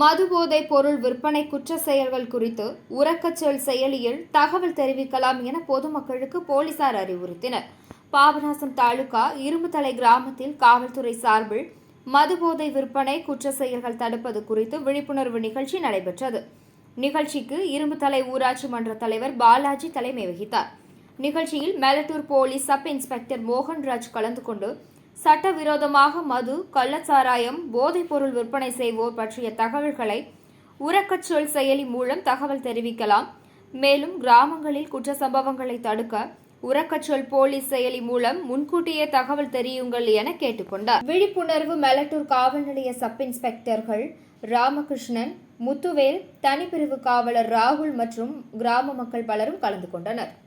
போதைப் பொருள் விற்பனை குற்ற செயல்கள் குறித்து உறக்கச்சொல் செயலியில் தகவல் தெரிவிக்கலாம் என பொதுமக்களுக்கு போலீசார் அறிவுறுத்தினர். பாபநாசம் தாலுகா இரும்புத்தலை கிராமத்தில் காவல்துறை சார்பில் மதுபோதை விற்பனை குற்ற செயல்கள் தடுப்பது குறித்து விழிப்புணர்வு நிகழ்ச்சி நடைபெற்றது. நிகழ்ச்சிக்கு இரும்புத்தலை ஊராட்சி மன்ற தலைவர் பாலாஜி தலைமை வகித்தார். நிகழ்ச்சியில் Melattur police sub inspector Mohanraj கலந்து கொண்டு சட்டவிரோதமாக மது கள்ளச்சாராயம் போதைப்பொருள் விற்பனை செய்வோர் பற்றிய தகவல்களை உறக்கச்சொல் செயலி மூலம் தகவல் தெரிவிக்கலாம். மேலும் கிராமங்களில் குற்ற சம்பவங்களை தடுக்க உறக்கச்சொல் போலீஸ் செயலி மூலம் முன்கூட்டியே தகவல் தெரியுங்கள் என கேட்டுக்கொண்டார். விழிப்புணர்வு மெலட்டூர் காவல் நிலைய சப் இன்ஸ்பெக்டர்கள் ராமகிருஷ்ணன் முத்துவேல் தனிப்பிரிவு காவலர் ராகுல் மற்றும் கிராம மக்கள் பலரும் கலந்து கொண்டனர்.